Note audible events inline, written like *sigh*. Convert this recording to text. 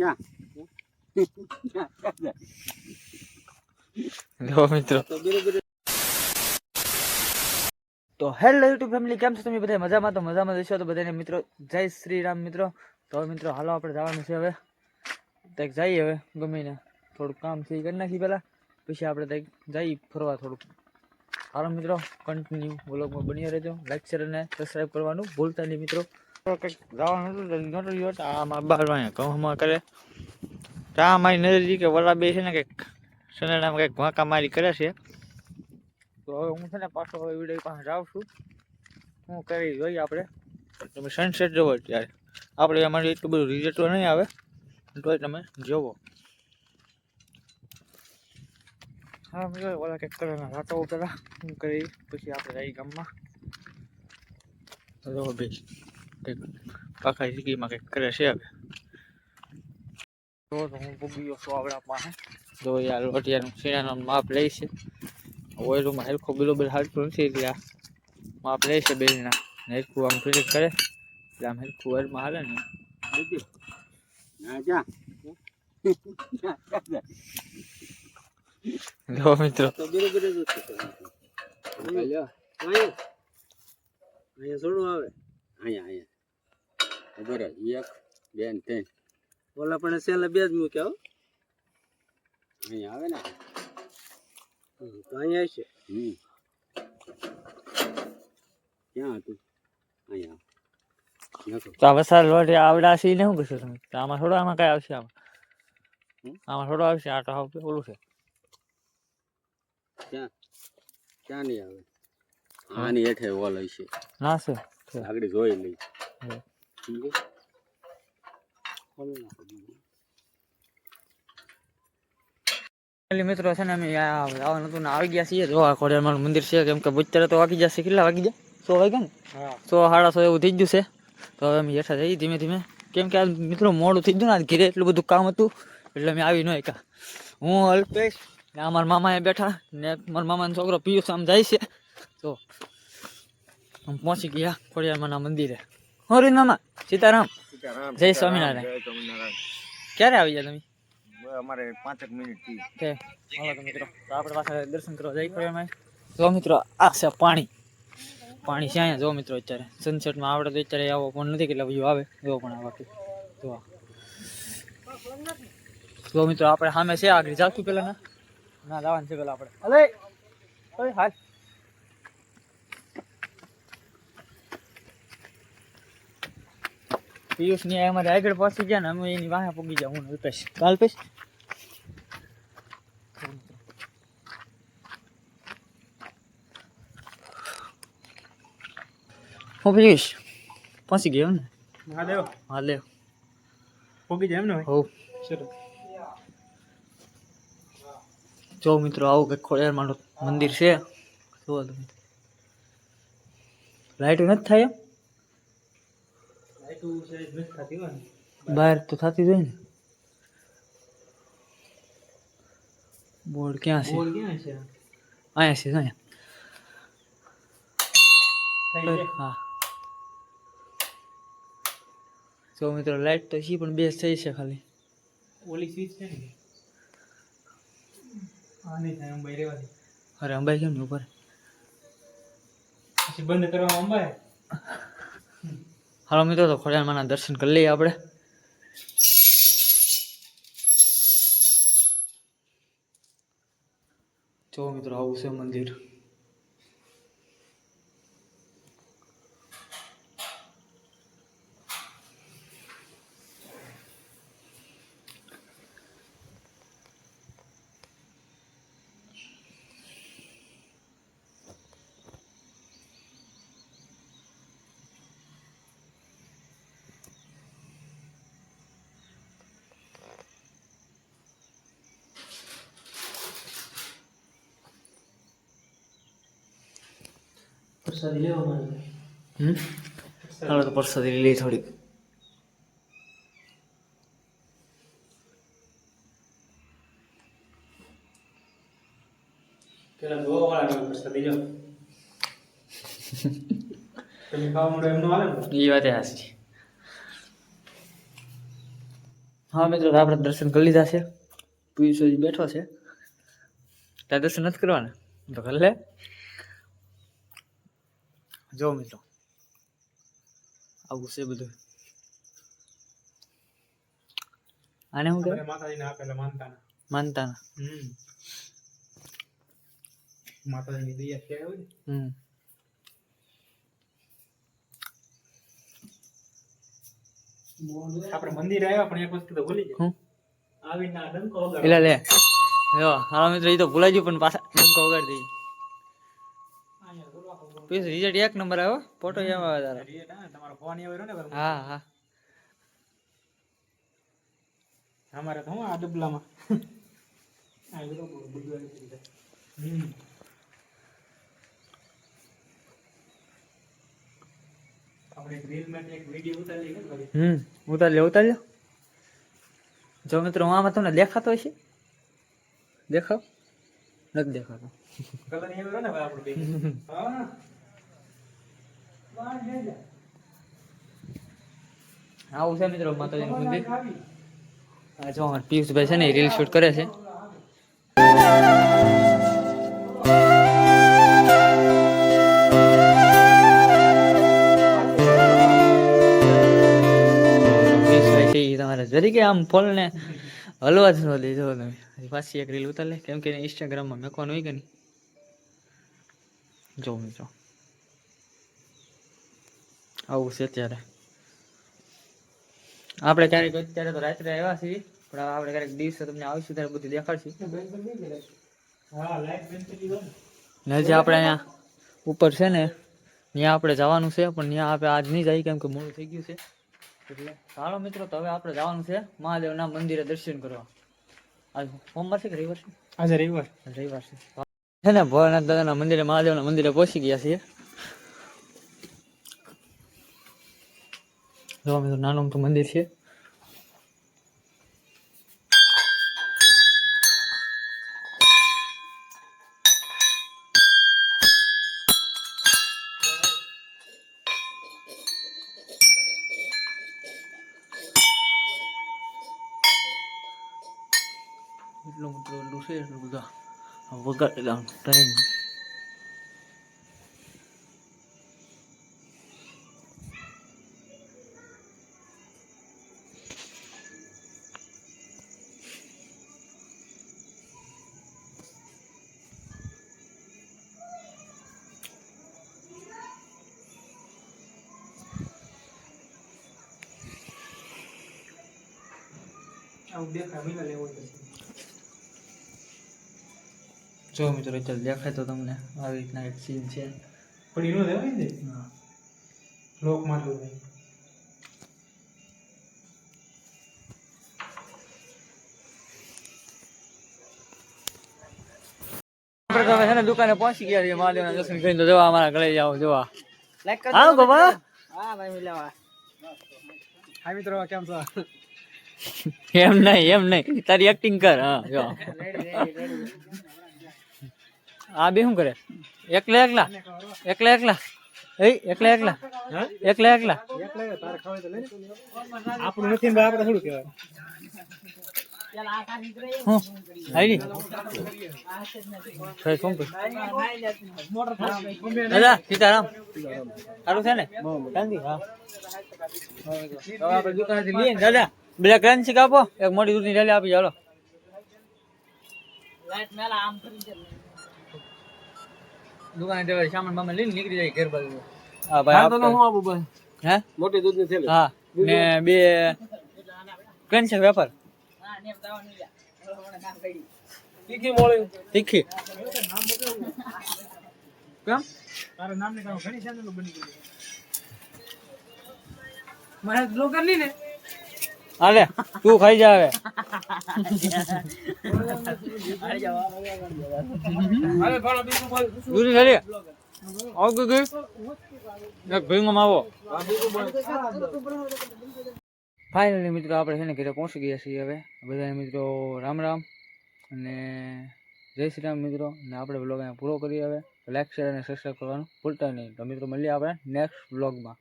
જા જો મિત્રો. તો હેલો યુટ્યુબ ફેમિલી, કેમ છો તમે બધા? મજામાં? તો મજામાં જશો તો બધાને મિત્રો, જય શ્રી રામ મિત્રો. તો મિત્રો, હાલો આપણે જવાનું છે હવે. કંઈક જઈએ હવે ગમે ને થોડુંક કામ છે કરી નાખી પહેલાં. પછી આપણે કંઈક જઈએ ફરવા થોડુંક. હાલો મિત્રો કન્ટિન્યુ બ્લોગમાં બન્યા રહેજો. લાઈક શેર અને સબસ્ક્રાઈબ કરવાનું ભૂલતા નહીં મિત્રો. જવાનું હતું, તો નહોતું ગયો આમાં બાર વાંયા ઘઉંમાં કરે. તો આ મારી નજર કે વલા બે છે ને કંઈક સનેડામાં કંઈક વાંકા મારી કરે છે. તો હવે હું છે ને પાછો હવે વીડિયો પાસે જાઉં છું. હું કરી જોઈએ આપણે. તમે સનસેટ જોવો ત્યારે આપણે અમારે એટલું બધું રિઝલ્ટ નહીં આવે. તોય તમે જોવો. હા મિત્રો ઓલા કંઈક કરવાના રાતો પેલા હું કરી, પછી આપણે જઈ ગામમાં. રહો બે કંઈક પાકા સિટીમાં કંઈક કરે છે હવે. તો હું પૂગી ગયો છું આપણા પાસે. જો યાર લોટિયાનું શીણાનું માપ લઈ છે. ઓયલુમાં હેરખો બિલોબિલ હાલતું નથી એટલે આ માપ લે છે બેનના. હેરખું આમ ફિલિટ કરે. એટલે આમ હેરખું ઓયલમાં હાલે ને. જા. મિત્રો. તો અહીંયા આવે. અહીંયા અહીંયા. ખબર એક બે ને ત્રણ. ઓલા પણ છેલ્લે બે જ મૂક્યા હો. અહીંયા આવે ને? તો અહીંયા આવશે હમ. ક્યાં હતું? અહીંયા. તો. આ વસાર લોટ આવડા ને શું કહેશો તમે? આમાં થોડો આમાં કઈ આવશે આમાં. હમ? આમાં થોડો આવશે આ તો હાવ ઓલું છે. ક્યાં? ક્યાં નહીં આવે? આની હેઠે વોલ હશે. ના છે છે. આગળ જોઈ લઈ હમ. સમજ્યો? ખોલી નાખો બીજું. એટલે મિત્રો છે ને અમે આ આવવાનું હતું ને આવી ગયા છીએ જો આ ખોડિયારમાંનું મંદિર છે કેમ કે બુચ્ચરે તો વાગી જશે કેટલા વાગી ગયા સો વાગ્યા ને હા સો સાડા સો એવું થઈ ગયું છે તો હવે અમે હેઠા જઈએ ધીમે ધીમે કેમ કે આ મિત્રો મોડું થઈ ગયું ને આજ ઘરે એટલું બધું કામ હતું એટલે અમે આવી ન શક્યા હું અલ્પેશ ને અમારા મામાએ બેઠા ને મારા મામાનો છોકરો પિયુષ આમ જાય છે તો આમ પહોંચી ગયા ખોડિયારમાંના મંદિરે હોરી મામા સીતારામ સીતારામ, જય સીતારામ, સ્વામિનારાયણ. જય સ્વામિનારાયણ. ક્યારે આવી ગયા તમે બસ અમારે પાંચેક મિનિટથી કે હાલો તો મિત્રો તો આપણે પાછા દર્શન કરવા જઈ ખોડિયારમાં જો મિત્રો આ છે પાણી પાણી છે અહીંયા જો મિત્રો અત્યારે સનસેટમાં આપણે તો અત્યારે આવો પણ નથી કેટલા બધું આવે એવો પણ આ બાકી જો આ. જો મિત્રો આપણે સામે છે આગળ જાતું પેલા ના ના જવાનું છે પેલા આપણે હલે ઓય હાલ પિયુષની અમારે આગળ પહોંચી ગયા ને અમે એની વાહે પૂગી ગયા હું ને અલ્પેશ. અલ્પેશ? હું પિયુષ પહોંચી ગયો ને? મહાદેવ હા પૂગી જાય એમ ને હો. ચલો. જો મિત્રો આવું કંઈક ખોડિયારમાં મંદિર છે. જોવા તમે. લાઈટ નથી થાય એમ લાઈટું છે નથી થતી હોય ને બહાર તો થતી જ હોય ને. બોર્ડ ક્યાં છે? અહીંયા છે અહીંયા. હા. જો મિત્રો લાઈટ તો છે પણ બે થઈ છે ખાલી. ઓલી સ્વિચ છે ને આ નહીં થાય અંબાઈ રેવાથી અરે અંબાઈ કેમ ને ઉપર? પછી બંધ કરવા અંબાઈ? *laughs* હાલો મિત્રો તો ખોડિયારમાંના દર્શન કરી લઈએ આપણે. જો મિત્રો આવું છે મંદિર. પ્રસાદી લેવા માંડે હાલો તો પરસાદી લઈ લઈએ થોડીક પેલા જોવા વાળા પ્રસાદી લો તમે ખાવા મળે એમ નો હાલે ને એ વાત હાસી હા મિત્રો આપણે દર્શન કરી લીધા છે. પિયુષ બેઠો છે. ત્યાં દર્શન નથી કરવાના? તો કરી લે. જો મિત્રો. આવું છે બધું. આને હું કહેવાય? માતાજીને આપેલા માનતા માનતા હમ. માતાજીની દયા છે હોય હમ. આપણે મંદિર આવ્યા પણ એક વસ્તુ તો ભૂલી ગયા. આવીને આ ડંકો વગાડ એટલે લે. જો હાલો મિત્રો એ તો ભૂલાઈ ગયું પણ પાછા ડંકો વગાડી દઈએ. પીસ રિઝલ્ટ એક નંબર આવ્યો ફોટો એમ આવે તારો? તમારો ફોન આવ્યો ને હા હા. અમારે તો હું આ ડબલામાં. હમ. ઉતારી લે ઉતાર લે જો મિત્રો આમાં તમને દેખાતો હશે? દેખાવ? નથી દેખાતો. કલર ને ભાઈ આપણો *laughs* હા. આવું છે મિત્રો માતાજીનું મંદિર. આ જો પિયુષભાઈ છે ને રીલ શૂટ કરે છે. જરી કે આમ ફોનને હલવા જ ન દેજો તમે પાછી એક રીલ ઉતાર લે. કેમ કે ઇન્સ્ટાગ્રામમાં મેકવાનું હોય કે નહીં? જો મિત્રો. આવું છે અત્યારે. આપણે ક્યારેક અત્યારે તો રાત્રે આવ્યા છીએ પણ આપણે ક્યારેક દિવસે તમને આવીશું ત્યારે બધું દેખાડશું. હા લાઈટ બંધ કરી દો ને. ને જે આપણે અહીંયા ઉપર છે ને ત્યાં આપણે જવાનું છે પણ ત્યાં આપણે આજ નહીં જઈએ કેમ કે મોડું થઈ ગયું છે. એટલે સારો મિત્રો તો હવે આપણે જવાનું છે મહાદેવના મંદિરે દર્શન કરવા. આજ સોમવાર છે કે રવિવાર છે? આજે રવિવાર. રવિવાર છે. છે ને ભોળાનાથ દાદાના મંદિરે મહાદેવના મંદિરે પહોંચી ગયા છીએ. જો મિત્રો નાનું અમથું મંદિર છે એટલું મોટું એટલું છે એટલું બધા વગાડેલા ટાઈમ આવું દેખાય મહિના લેવો હોય જો મિત્રો ચાલ દેખાય તો તમને આવી રીતના એક સીન છે. પણ નો દેવાય ને? લોક માટલું નહીં આપણે તો છે ને દુકાને પહોંચી ગયા છીએ મહાદેવના દર્શન કરીને તો જવા અમારા ઘરે જાઓ જોવા. હા ગોપા હા ભાઈ મિલાવા. હા મિત્રો કેમ છો? એમ નહીં એમ નહીં. તારી એક્ટિંગ કર હા જો. આ બે શું કરે? એકલા એકલા? એકલા એકલા? એ એકલા એકલા? એકલા એકલા? આપણું નથી આપણે થોડું કહેવાય? દાદા સીતારામ. સારું છે ને દાદા. બધા કરન્સી આપો. એક મોટી દૂધની થેલી આપી ચાલો દુકાને તે સામાન બામાન લઈને નીકળી જાય ઘેર બાજુ. હા ભાઈ આપતા. હે મોટી દૂધની થેલી હા ને બે કરન્સી વેપાર તીખી મોળી. તીખી. કેમ? તારા નામ ને ઘણી ચેનલો બની ગઈ મારે બ્લોગરની ને હાલે, તું ખાઈ જા હવે. દૂધી ખાલી. આવ ગઈ એક ભીંગો માવો. ફાઇનલી મિત્રો, આપણે છે ને ઘરે પહોંચી ગયા છીએ હવે. બધા મિત્રો, રામ રામ. અને જય શ્રી રામ મિત્રો. અને આપણે બ્લોગ અહીંયા પૂરો કરીએ હવે. લાઈક શેર અને સબસ્ક્રાઈબ કરવાનું ભૂલતા નહીં. તો મિત્રો, મળીએ આપણે નેક્સ્ટ બ્લોગમાં